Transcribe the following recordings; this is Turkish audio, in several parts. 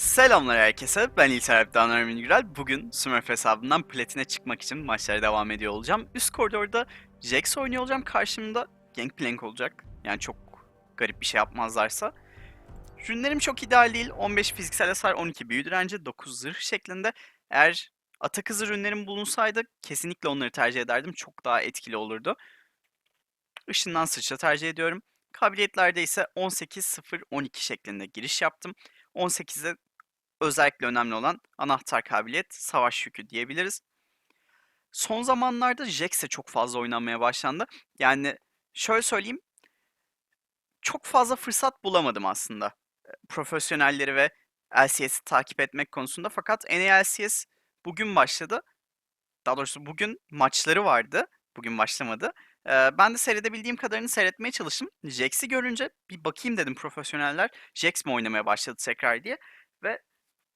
Selamlar herkese, ben İlter Alp'ten Ermin Gürel. Bugün Smurf hesabından platine çıkmak için maçlara devam ediyor olacağım. Üst koridorda Jax oynuyor olacağım, karşımda Gangplank olacak. Yani çok garip bir şey yapmazlarsa. Rünlerim çok ideal değil, 15 fiziksel hasar, 12 büyü direnci, 9 zırh şeklinde. Eğer atak hızı rünlerim bulunsaydı kesinlikle onları tercih ederdim, çok daha etkili olurdu. Işından sıçra tercih ediyorum. Kabiliyetlerde ise 18-0-12 şeklinde giriş yaptım. 18'de özellikle önemli olan anahtar kabiliyet, savaş yükü diyebiliriz. Son zamanlarda Jax'e çok fazla oynanmaya başlandı. Yani şöyle söyleyeyim, çok fazla fırsat bulamadım aslında. e, Profesyonelleri ve LCS'i takip etmek konusunda. Fakat NALCS bugün başladı. Daha doğrusu bugün maçları vardı. Bugün başlamadı. Ee, ben de seyredebildiğim kadarını seyretmeye çalıştım. Jax'i görünce bir bakayım dedim profesyoneller. Jax mi oynamaya başladı tekrar diye. Ve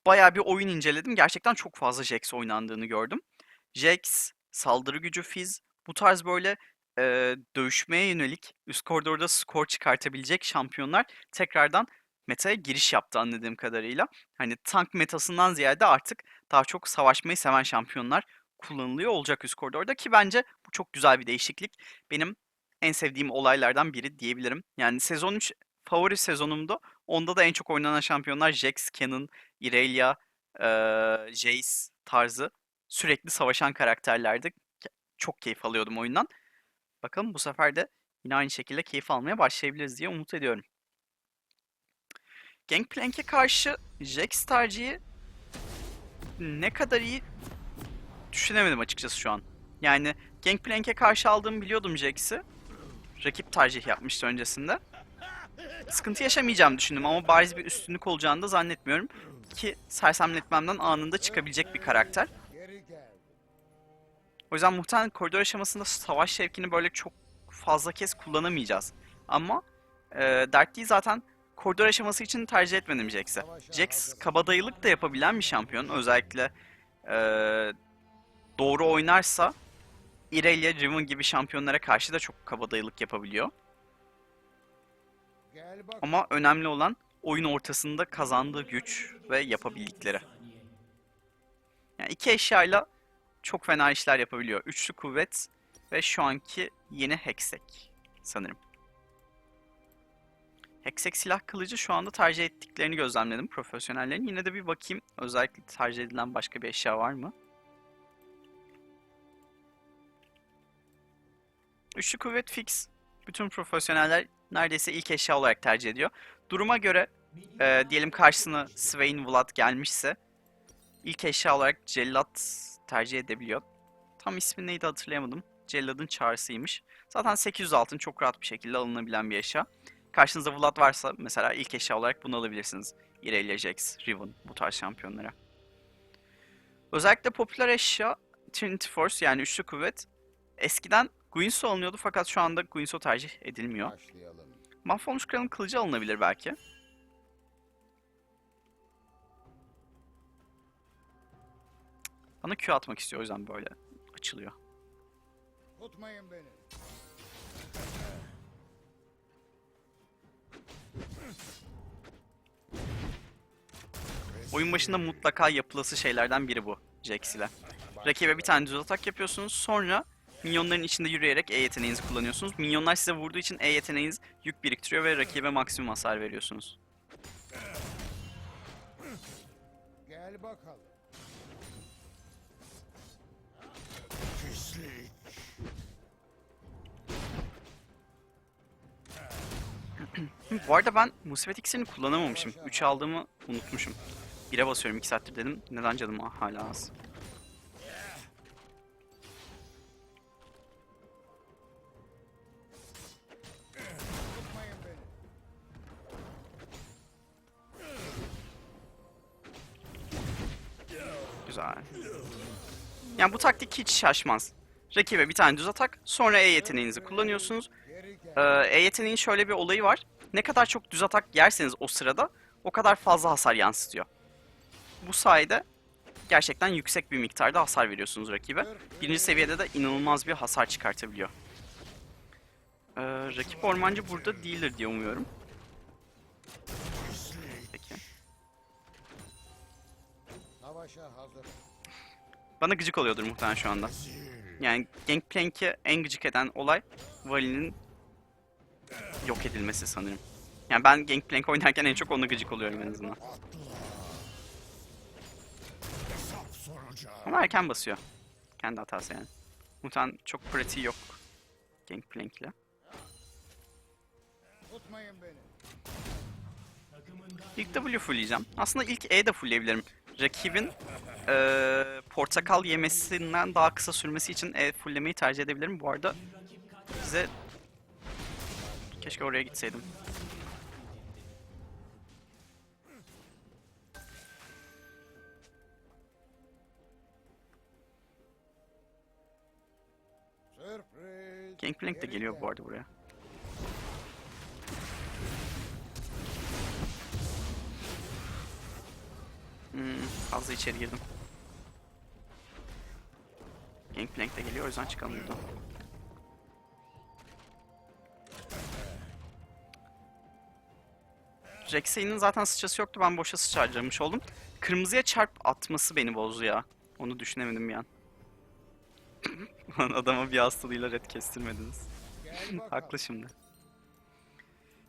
bayağı bir oyun inceledim. Gerçekten çok fazla Jax oynandığını gördüm. Jax, saldırı gücü Fizz, bu tarz böyle e, dövüşmeye yönelik üst koridorda skor çıkartabilecek şampiyonlar tekrardan metaya giriş yaptı anladığım kadarıyla. Hani tank metasından ziyade artık daha çok savaşmayı seven şampiyonlar kullanılıyor olacak üst koridorda ki bence bu çok güzel bir değişiklik. Benim en sevdiğim olaylardan biri diyebilirim. Yani sezon 3 favori sezonumdu. Onda da en çok oynanan şampiyonlar Jax, Canon, Irelia, eee, Jace tarzı sürekli savaşan karakterlerdi. Çok keyif alıyordum oyundan. Bakalım bu sefer de yine aynı şekilde keyif almaya başlayabiliriz diye umut ediyorum. Gangplank'e karşı Jax tercihi ne kadar iyi düşünemedim açıkçası şu an. Yani Gangplank'e karşı aldığımı biliyordum Jax'i. Rakip tercih yapmıştı öncesinde. Sıkıntı yaşamayacağımı düşündüm ama bariz bir üstünlük olacağını da zannetmiyorum. Ki sersemletmemden anında çıkabilecek bir karakter. O yüzden muhtemelen koridor aşamasında savaş şevkini böyle çok fazla kez kullanamayacağız. Ama e, dert değil zaten koridor aşaması için tercih etmedim Jax'i. Jax kabadayılık da yapabilen bir şampiyon. Özellikle e, doğru oynarsa Irelia, Riven gibi şampiyonlara karşı da çok kabadayılık yapabiliyor. Ama önemli olan oyun ortasında kazandığı güç ve yapabildikleri. Yani iki eşyayla çok fena işler yapabiliyor. Üçlü kuvvet ve şu anki yeni Hexek sanırım. Hexek silah kılıcı şu anda tercih ettiklerini gözlemledim profesyonellerin. Yine de bir bakayım özellikle tercih edilen başka bir eşya var mı? Üçlü kuvvet fix. Bütün profesyoneller neredeyse ilk eşya olarak tercih ediyor. Duruma göre e, diyelim karşısına Swain Vlad gelmişse ilk eşya olarak Cellat tercih edebiliyor. Tam ismi neydi hatırlayamadım. Cellad'ın çağrısıymış. Zaten 800 altın çok rahat bir şekilde alınabilen bir eşya. Karşınızda Vlad varsa mesela ilk eşya olarak bunu alabilirsiniz. Irelia Jax, Riven bu tarz şampiyonlara. Özellikle popüler eşya Trinity Force yani üçlü kuvvet. Eskiden Guinsoo alınıyordu fakat şu anda Guinsoo tercih edilmiyor. Başlayalım. Mahvolmuş Kral'ın kılıcı alınabilir belki. Bana Q atmak istiyor o yüzden böyle açılıyor. Tutmayın beni. Oyun başında mutlaka yapılası şeylerden biri bu Jax ile. Rakibe bir tane düz atak yapıyorsunuz. Sonra minyonların içinde yürüyerek E yeteneğinizi kullanıyorsunuz. Minyonlar size vurduğu için E yeteneğiniz yük biriktiriyor ve rakibe maksimum hasar veriyorsunuz. Gel bakalım. Pislik. Bu arada ben Musibet iksirini kullanamamışım. 3 aldığımı unutmuşum. 1'e basıyorum 2 saattir dedim. Neden canım hala az? Güzel. Yani bu taktik hiç şaşmaz. Rakibe bir tane düz atak, sonra E yeteneğinizi kullanıyorsunuz. Ee. E yeteneğin şöyle bir olayı var. Ne kadar çok düz atak yerseniz o sırada o kadar fazla hasar yansıtıyor. Bu sayede gerçekten yüksek bir miktarda hasar veriyorsunuz rakibe. Birinci seviyede de inanılmaz bir hasar çıkartabiliyor. Ee, rakip ormancı burada değildir diye umuyorum. Savaşa hazırım. Bana gıcık oluyordur muhtemelen şu anda. Yani Gangplank'i en gıcık eden olay Vali'nin yok edilmesi sanırım. Yani ben Gangplank oynarken en çok ona gıcık oluyorum en azından. Ama erken basıyor. Kendi hatası yani. Muhtemelen çok pratiği yok Gangplank'le. İlk W fullleyeceğim. Aslında ilk E de fullleyebilirim. Rakibin eee, portakal yemesinden daha kısa sürmesi için E fulllemeyi tercih edebilirim. Bu arada bize... Keşke oraya gitseydim. Gangplank de geliyor gel. bu arada buraya. Hmm, fazla içeri girdim. Gangplank de geliyor o yüzden çıkalım buradan. Zaten sıçrası yoktu ben boşa sıçramış oldum. Kırmızıya çarp atması beni bozdu ya. Onu düşünemedim bir an. Adama bir hastalığıyla red kestirmediniz. Haklı şimdi.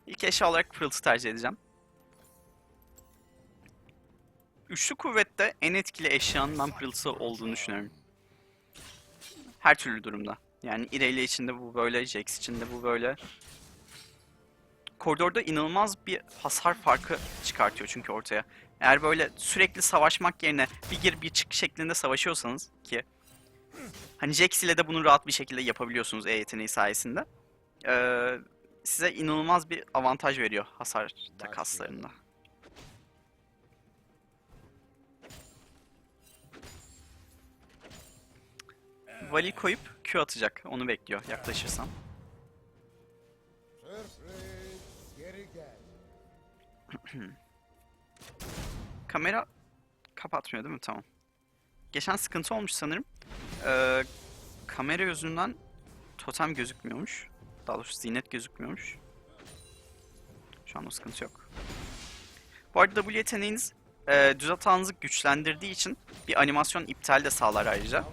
İlk eşya olarak pırıltı tercih edeceğim. Üçlü kuvvette en etkili eşyanın ben pırıltı olduğunu düşünüyorum. Her türlü durumda. Yani İrelia içinde bu böyle, Jax içinde bu böyle. Koridorda inanılmaz bir hasar farkı çıkartıyor çünkü ortaya. Eğer böyle sürekli savaşmak yerine bir gir bir çık şeklinde savaşıyorsanız ki hani Jax ile de bunu rahat bir şekilde yapabiliyorsunuz E yeteneği sayesinde. Ee, size inanılmaz bir avantaj veriyor hasar takaslarında. Vali koyup Q atacak. Onu bekliyor yaklaşırsam. Kamera kapatmıyor değil mi? Tamam. Geçen sıkıntı olmuş sanırım. Ee, kamera yüzünden totem gözükmüyormuş. Daha doğrusu zinet gözükmüyormuş. Şu an o sıkıntı yok. Bu arada W yeteneğiniz e, düz atağınızı güçlendirdiği için bir animasyon iptal de sağlar ayrıca.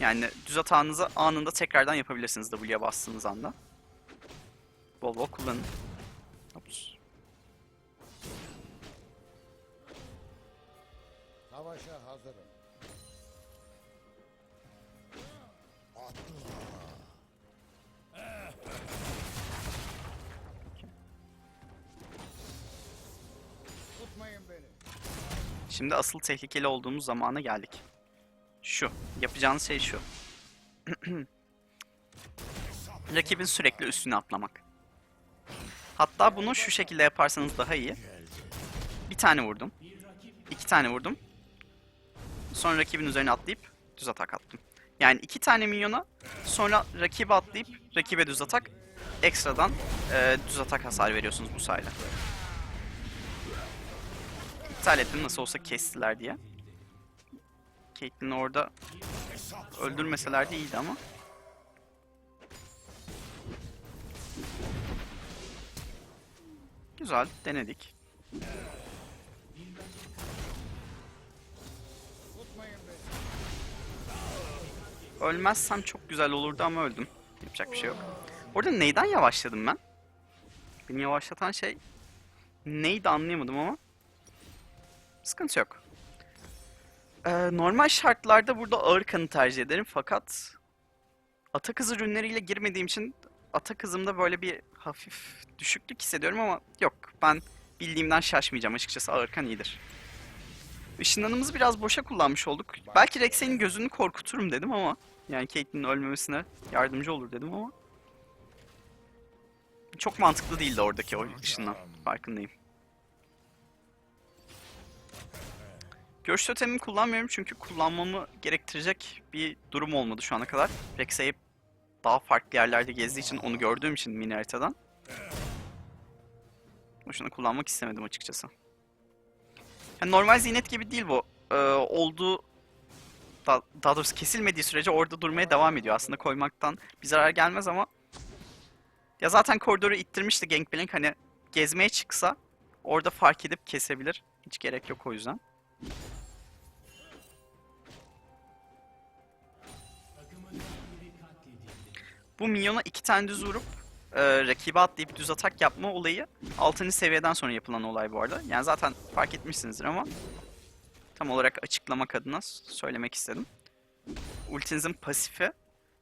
Yani düz atağınızı anında tekrardan yapabilirsiniz W'ye bastığınız anda. Bol bol kullanın. Ops. Savaşa hazırım. Tutmayın beni. Şimdi asıl tehlikeli olduğumuz zamana geldik. Şu. Yapacağınız şey şu. Rakibin sürekli üstüne atlamak. Hatta bunu şu şekilde yaparsanız daha iyi. Bir tane vurdum. iki tane vurdum. Sonra rakibin üzerine atlayıp düz atak attım. Yani iki tane minyona sonra rakibe atlayıp rakibe düz atak ekstradan e, düz atak hasar veriyorsunuz bu sayede. İptal ettim nasıl olsa kestiler diye. Caitlyn'i orada öldürmeselerdi iyiydi ama. Güzel denedik. Ölmezsem çok güzel olurdu ama öldüm. Yapacak bir şey yok. Orada neyden yavaşladım ben? Beni yavaşlatan şey neydi anlayamadım ama. Sıkıntı yok. Ee, normal şartlarda burada ağır kanı tercih ederim fakat atak hızı ürünleriyle girmediğim için atak hızımda böyle bir hafif düşüklük hissediyorum ama yok ben bildiğimden şaşmayacağım açıkçası ağır kan iyidir. Işınlanımızı biraz boşa kullanmış olduk. Belki Rex'in gözünü korkuturum dedim ama yani Caitlyn'in ölmemesine yardımcı olur dedim ama çok mantıklı değildi oradaki o ışınlan. Farkındayım. Görüş totemimi kullanmıyorum çünkü kullanmamı gerektirecek bir durum olmadı şu ana kadar. Rex'e daha farklı yerlerde gezdiği için onu gördüğüm için mini haritadan. Boşuna kullanmak istemedim açıkçası. Yani normal zinet gibi değil bu. Ee, olduğu da, daha doğrusu kesilmediği sürece orada durmaya devam ediyor. Aslında koymaktan bir zarar gelmez ama ya zaten koridoru ittirmişti Gangplank hani gezmeye çıksa orada fark edip kesebilir. Hiç gerek yok o yüzden. Bu minyona iki tane düz vurup e, rakibe atlayıp düz atak yapma olayı 6. seviyeden sonra yapılan olay bu arada. Yani zaten fark etmişsinizdir ama tam olarak açıklamak adına söylemek istedim. Ultinizin pasifi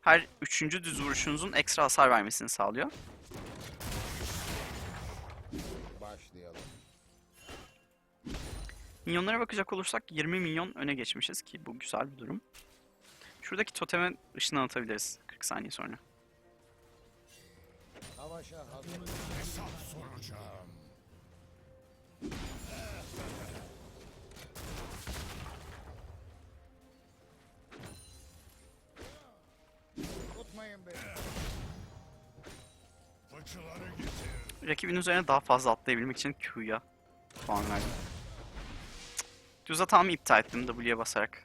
her üçüncü düz vuruşunuzun ekstra hasar vermesini sağlıyor. Başlayalım. Minyonlara bakacak olursak 20 milyon öne geçmişiz ki bu güzel bir durum. Şuradaki toteme ışını atabiliriz 40 saniye sonra. Savaşa hazırım. Hesap soracağım. Tutmayın beni. Fıçıları getir. Rakibin üzerine daha fazla atlayabilmek için Q'ya puan verdim. Düz atağımı iptal ettim W'ye basarak.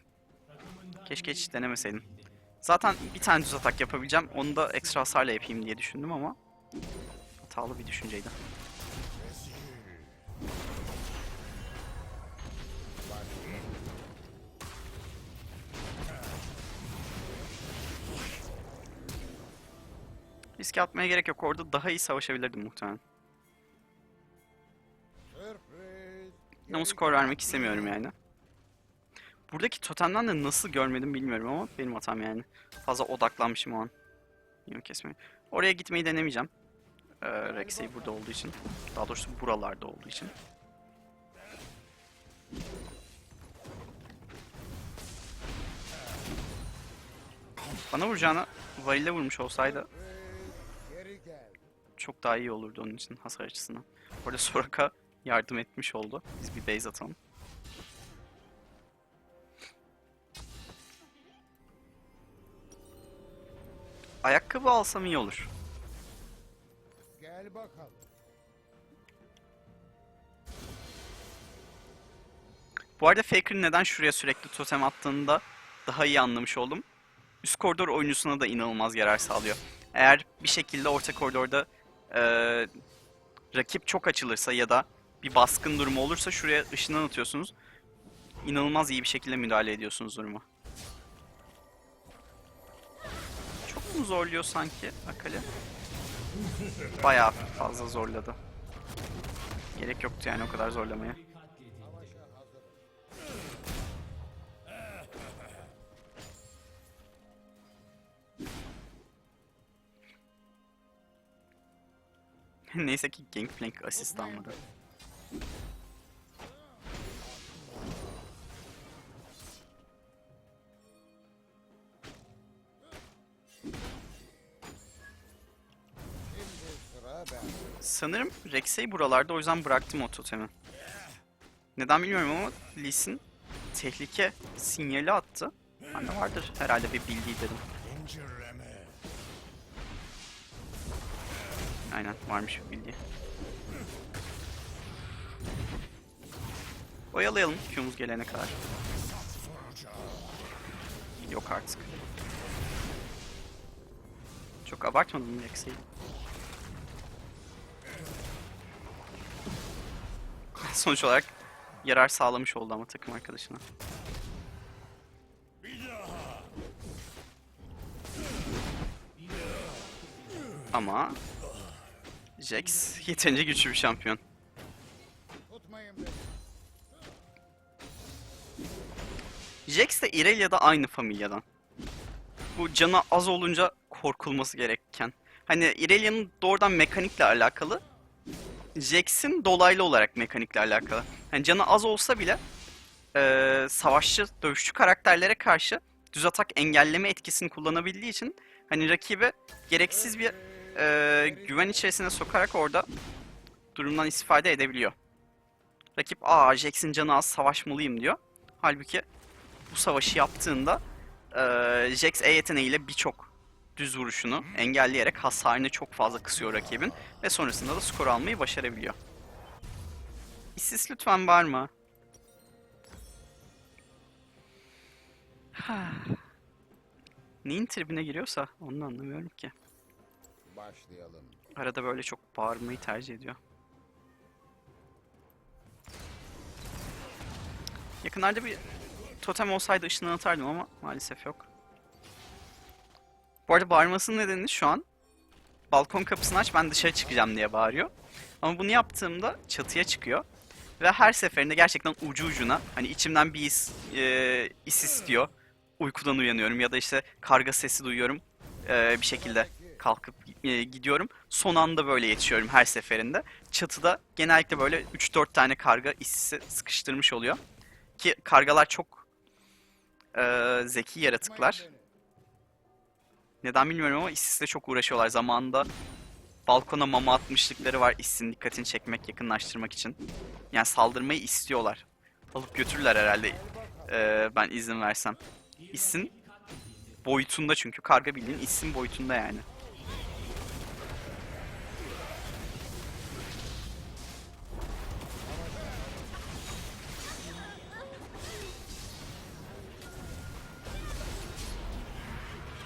Keşke hiç denemeseydim. Zaten bir tane düz atak yapabileceğim. Onu da ekstra hasarla yapayım diye düşündüm ama hatalı bir düşünceydi. Riske atmaya gerek yok. Orada daha iyi savaşabilirdim muhtemelen. Ama skor vermek istemiyorum yani. Buradaki totemden de nasıl görmedim bilmiyorum ama benim hatam yani. Fazla odaklanmışım o an. Yine kesmeye. Oraya gitmeyi denemeyeceğim. Ee, Rex'e burada olduğu için. Daha doğrusu buralarda olduğu için. Bana vuracağına Valile vurmuş olsaydı çok daha iyi olurdu onun için hasar açısından. Orada Soraka yardım etmiş oldu. Biz bir base atalım. Ayakkabı alsam iyi olur. Gel bakalım. Bu arada Faker'ın neden şuraya sürekli totem attığını da daha iyi anlamış oldum. Üst koridor oyuncusuna da inanılmaz yarar sağlıyor. Eğer bir şekilde orta koridorda eee, rakip çok açılırsa ya da bir baskın durumu olursa şuraya ışından atıyorsunuz. İnanılmaz iyi bir şekilde müdahale ediyorsunuz duruma. Çok mu zorluyor sanki Akali? Bayağı fazla zorladı. Gerek yoktu yani o kadar zorlamaya. Neyse ki Gangplank asist almadı. Sanırım Rex'ey buralarda o yüzden bıraktım o totemi. Neden bilmiyorum ama Lee tehlike sinyali attı. Bende vardır herhalde bir bildiği dedim. Aynen varmış bir bildiği. Oyalayalım Q'muz gelene kadar. Yok artık. Çok abartmadım Rex'eyi? Sonuç olarak yarar sağlamış oldu ama takım arkadaşına. Ama Jax yeterince güçlü bir şampiyon. Jax de Irelia da aynı familyadan. Bu canı az olunca korkulması gereken. Hani Irelia'nın doğrudan mekanikle alakalı. Jax'in dolaylı olarak mekanikle alakalı. Hani canı az olsa bile eee, savaşçı, dövüşçü karakterlere karşı düz atak engelleme etkisini kullanabildiği için hani rakibe gereksiz bir eee, güven içerisine sokarak orada durumdan istifade edebiliyor. Rakip aa Jax'in canı az savaşmalıyım diyor. Halbuki bu savaşı yaptığında eee Jax E yeteneğiyle birçok düz vuruşunu engelleyerek hasarını çok fazla kısıyor rakibin ve sonrasında da skor almayı başarabiliyor. İstis lütfen var mı? Neyin tribine giriyorsa onu anlamıyorum ki. Başlayalım. Arada böyle çok bağırmayı tercih ediyor. Yakınlarda bir totem olsaydı ışını atardım ama maalesef yok. Bu arada bağırmasının nedeni şu an balkon kapısını aç ben dışarı çıkacağım diye bağırıyor. Ama bunu yaptığımda çatıya çıkıyor. Ve her seferinde gerçekten ucu ucuna hani içimden bir his, e, his istiyor. Uykudan uyanıyorum ya da işte karga sesi duyuyorum. E, bir şekilde kalkıp e, gidiyorum. Son anda böyle yetişiyorum her seferinde. Çatıda genellikle böyle 3-4 tane karga isisi sıkıştırmış oluyor. Ki kargalar çok e, zeki yaratıklar. Neden bilmiyorum ama işsizle çok uğraşıyorlar. Zamanında balkona mama atmışlıkları var işsin dikkatini çekmek, yakınlaştırmak için. Yani saldırmayı istiyorlar. Alıp götürürler herhalde eee, ben izin versem. İşsin boyutunda çünkü. Karga bildiğin işsin boyutunda yani.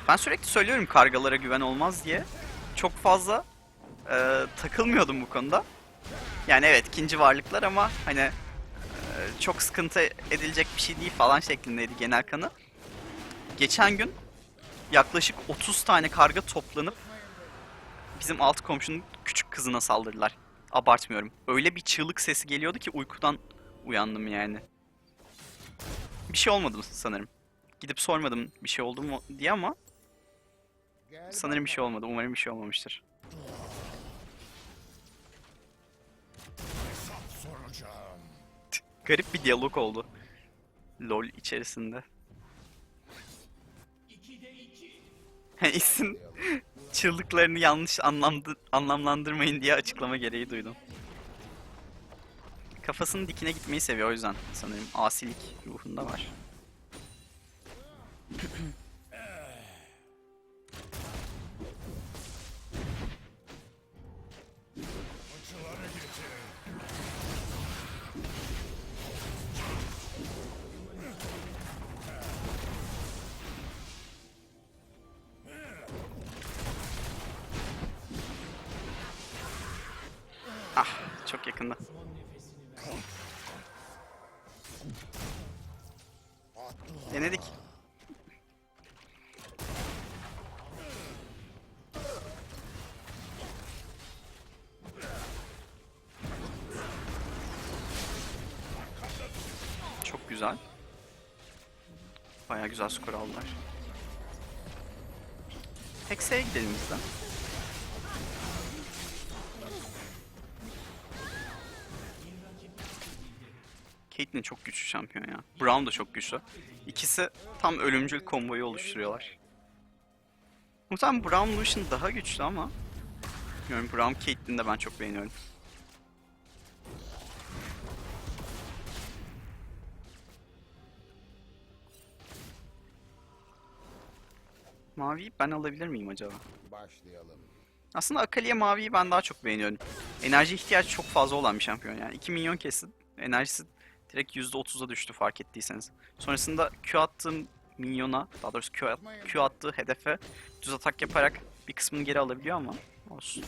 Ben sürekli söylüyorum kargalara güven olmaz diye. Çok fazla e, takılmıyordum bu konuda. Yani evet ikinci varlıklar ama hani e, çok sıkıntı edilecek bir şey değil falan şeklindeydi genel kanı. Geçen gün yaklaşık 30 tane karga toplanıp bizim alt komşunun küçük kızına saldırdılar. Abartmıyorum. Öyle bir çığlık sesi geliyordu ki uykudan uyandım yani. Bir şey olmadı sanırım. Gidip sormadım bir şey oldu mu diye ama Sanırım bir şey olmadı. Umarım bir şey olmamıştır. Garip bir diyalog oldu. LoL içerisinde. Yani isim çığlıklarını yanlış anlamdı, anlamlandırmayın diye açıklama gereği duydum. Kafasının dikine gitmeyi seviyor o yüzden sanırım asilik ruhunda var. çok yakında. Denedik. Çok güzel. Bayağı güzel skor aldılar. Hexa'ya gidelim biz şampiyon ya. Brown da çok güçlü. İkisi tam ölümcül komboyu oluşturuyorlar. Muhtemelen Brown Lucian daha güçlü ama Bilmiyorum Brown Caitlyn'i de ben çok beğeniyorum. Maviyi ben alabilir miyim acaba? Başlayalım. Aslında Akali'ye maviyi ben daha çok beğeniyorum. Enerji ihtiyacı çok fazla olan bir şampiyon yani. 2 milyon kesin. Enerjisi direkt %30'a düştü fark ettiyseniz. Sonrasında Q attığım minyona, daha doğrusu Q, Q attığı hedefe düz atak yaparak bir kısmını geri alabiliyor ama olsun.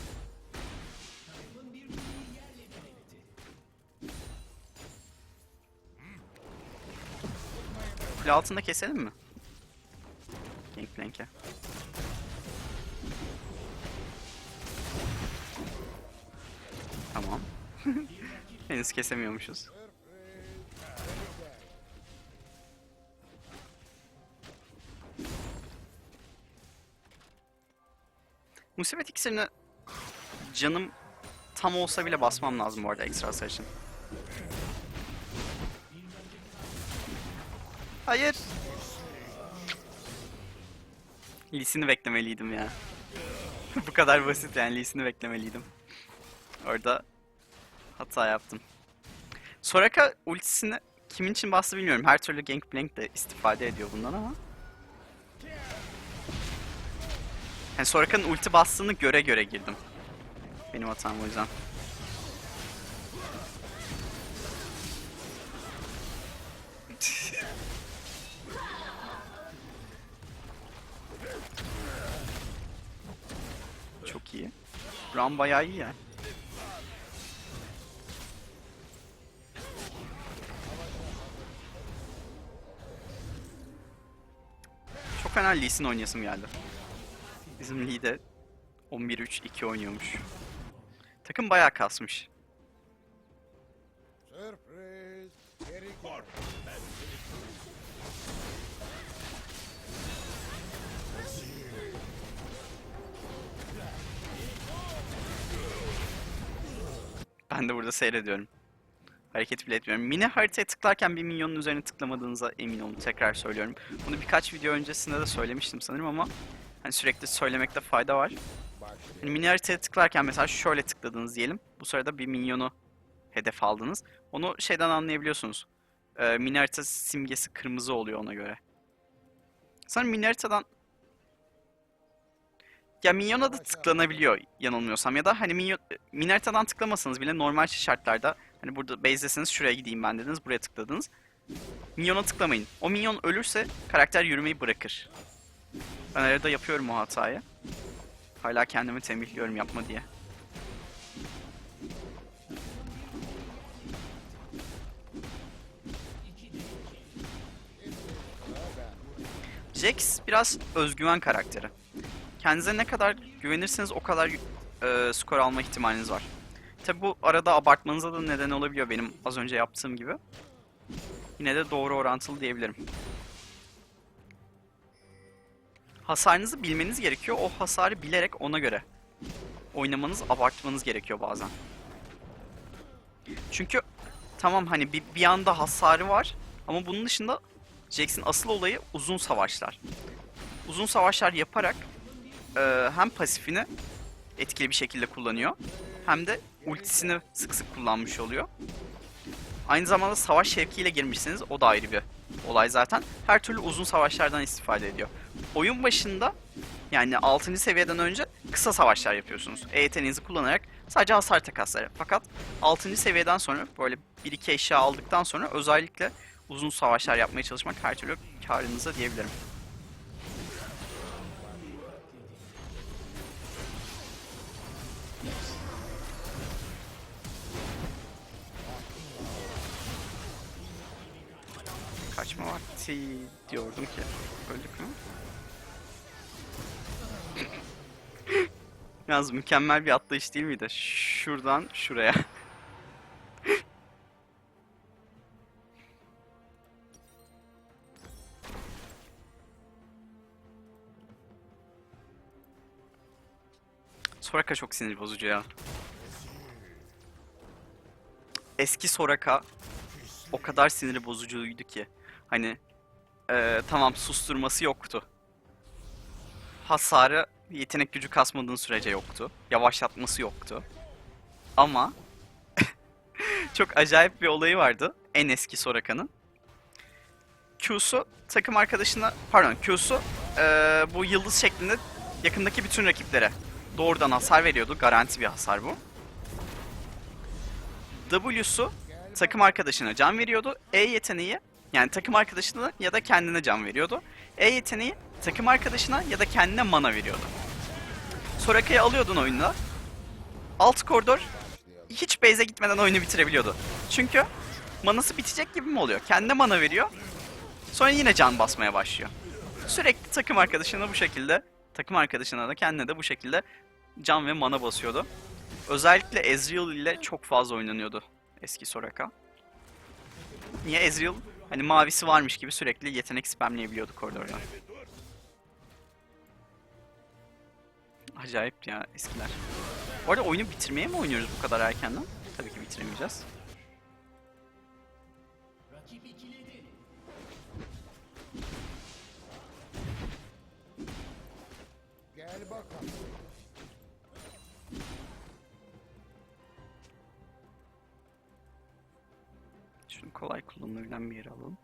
Kule altında keselim mi? Gangplank'e. Tamam. Henüz kesemiyormuşuz. Musibet iksirini canım tam olsa bile basmam lazım bu arada ekstra için. Hayır. Lee'sini beklemeliydim ya. bu kadar basit yani Lee'sini beklemeliydim. Orada hata yaptım. Soraka ultisini kimin için bastı bilmiyorum. Her türlü Gangplank de istifade ediyor bundan ama. Yani Soraka'nın ulti bastığını göre göre girdim. Benim hatam o yüzden. Çok iyi. Ram bayağı iyi yani. Çok fena Lee Sin oynayasım geldi. Bizim Lee de 11-3-2 oynuyormuş. Takım bayağı kasmış. Sürpriz. Geri gel. Ben de burada seyrediyorum. Hareket bile etmiyorum. Mini haritaya tıklarken bir minyonun üzerine tıklamadığınıza emin olun. Tekrar söylüyorum. Bunu birkaç video öncesinde de söylemiştim sanırım ama hani sürekli söylemekte fayda var. Hani mini haritaya tıklarken mesela şöyle tıkladınız diyelim. Bu sırada bir minyonu hedef aldınız. Onu şeyden anlayabiliyorsunuz. Ee, mini harita simgesi kırmızı oluyor ona göre. Sanırım mini haritadan ya minyona da tıklanabiliyor yanılmıyorsam ya da hani minyon, mini haritadan tıklamasanız bile normal şartlarda hani burada base'desiniz şuraya gideyim ben dediniz buraya tıkladınız. Minyona tıklamayın. O minyon ölürse karakter yürümeyi bırakır. Ben arada yapıyorum o hatayı. Hala kendimi tembihliyorum yapma diye. Jax biraz özgüven karakteri. Kendinize ne kadar güvenirseniz o kadar e, skor alma ihtimaliniz var. Tabi bu arada abartmanıza da neden olabiliyor benim az önce yaptığım gibi. Yine de doğru orantılı diyebilirim. Hasarınızı bilmeniz gerekiyor. O hasarı bilerek ona göre oynamanız, abartmanız gerekiyor bazen. Çünkü tamam hani bir, bir anda hasarı var ama bunun dışında Jax'in asıl olayı uzun savaşlar. Uzun savaşlar yaparak e, hem pasifini etkili bir şekilde kullanıyor hem de ultisini sık sık kullanmış oluyor. Aynı zamanda savaş şevkiyle girmişsiniz o da ayrı bir olay zaten. Her türlü uzun savaşlardan istifade ediyor. Oyun başında yani 6. seviyeden önce kısa savaşlar yapıyorsunuz. E kullanarak sadece hasar takasları. Fakat 6. seviyeden sonra böyle 1-2 eşya aldıktan sonra özellikle uzun savaşlar yapmaya çalışmak her türlü karınıza diyebilirim. Kaçma vakti diyordum ki. Öldük mü? Yalnız mükemmel bir atlayış değil miydi? Şuradan şuraya. Soraka çok sinir bozucu ya. Eski Soraka o kadar sinir bozucuydu ki. Hani eee, tamam susturması yoktu. Hasarı yetenek gücü kasmadığın sürece yoktu. Yavaşlatması yoktu. Ama çok acayip bir olayı vardı en eski Soraka'nın. Q'su takım arkadaşına pardon Q'su eee, bu yıldız şeklinde yakındaki bütün rakiplere doğrudan hasar veriyordu. Garanti bir hasar bu. W'su takım arkadaşına can veriyordu. E yeteneği yani takım arkadaşına ya da kendine can veriyordu. E yeteneği takım arkadaşına ya da kendine mana veriyordu. Soraka'yı alıyordun oyunda. Alt koridor hiç base'e gitmeden oyunu bitirebiliyordu. Çünkü manası bitecek gibi mi oluyor? Kendine mana veriyor. Sonra yine can basmaya başlıyor. Sürekli takım arkadaşına bu şekilde, takım arkadaşına da kendine de bu şekilde can ve mana basıyordu. Özellikle Ezreal ile çok fazla oynanıyordu eski Soraka. Niye Ezreal? Hani mavisi varmış gibi sürekli yetenek spamleyebiliyordu koridorda. Acayip ya eskiler. Bu arada oyunu bitirmeye mi oynuyoruz bu kadar erkenden? Tabii ki bitiremeyeceğiz. Kolay kullanılabilen bir yere alalım.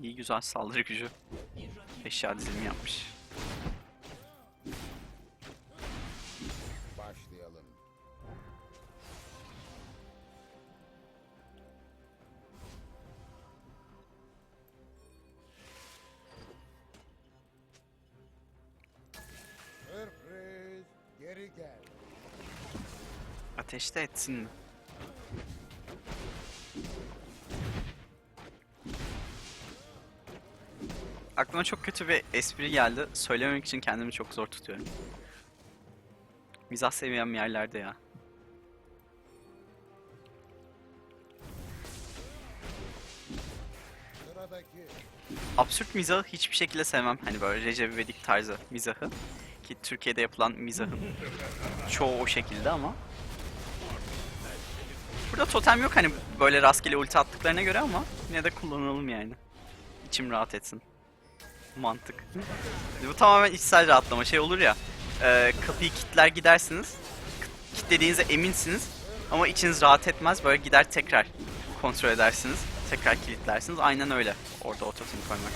İyi güzel saldırı gücü. Eşya dizilimi yapmış. Ateşte etsin mi? Aklıma çok kötü bir espri geldi. Söylememek için kendimi çok zor tutuyorum. Mizah seviyem yerlerde ya. Absürt mizahı hiçbir şekilde sevmem. Hani böyle Recep İvedik tarzı mizahı. Ki Türkiye'de yapılan mizahın çoğu o şekilde ama. Burada totem yok hani böyle rastgele ulti attıklarına göre ama yine de kullanalım yani. İçim rahat etsin. Mantık. Bu tamamen içsel rahatlama şey olur ya. e, kapıyı kilitler gidersiniz. Kilitlediğinize eminsiniz. Ama içiniz rahat etmez. Böyle gider tekrar kontrol edersiniz. Tekrar kilitlersiniz. Aynen öyle. Orada o totemi koymak.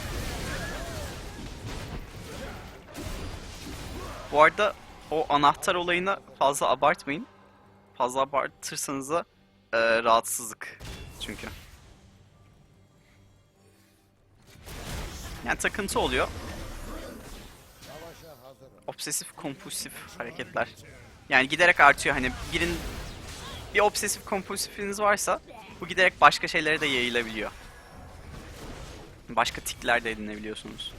Bu arada o anahtar olayını fazla abartmayın. Fazla abartırsanız da e, rahatsızlık çünkü. Yani takıntı oluyor. Obsesif kompulsif hareketler. Yani giderek artıyor hani birin bir obsesif kompulsifiniz varsa bu giderek başka şeylere de yayılabiliyor. Başka tikler de edinebiliyorsunuz.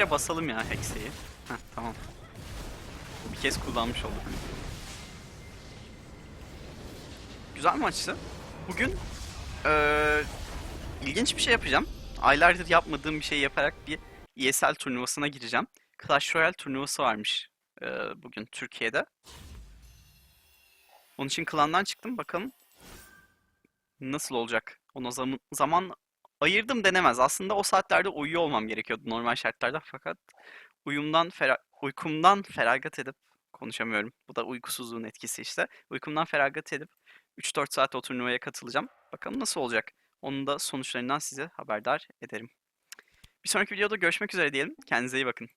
Kere basalım ya Hexe'yi. Tamam. Bir kez kullanmış olduk. Güzel maçtı. Bugün eee, ilginç bir şey yapacağım. Aylardır yapmadığım bir şey yaparak bir ESL turnuvasına gireceğim. Clash Royale turnuvası varmış eee, bugün Türkiye'de. Onun için klandan çıktım. Bakalım nasıl olacak. Ona zaman, zaman ayırdım denemez. Aslında o saatlerde uyuyor olmam gerekiyordu normal şartlarda fakat uyumdan fera- uykumdan feragat edip konuşamıyorum. Bu da uykusuzluğun etkisi işte. Uykumdan feragat edip 3-4 saat o turnuvaya katılacağım. Bakalım nasıl olacak. Onun da sonuçlarından size haberdar ederim. Bir sonraki videoda görüşmek üzere diyelim. Kendinize iyi bakın.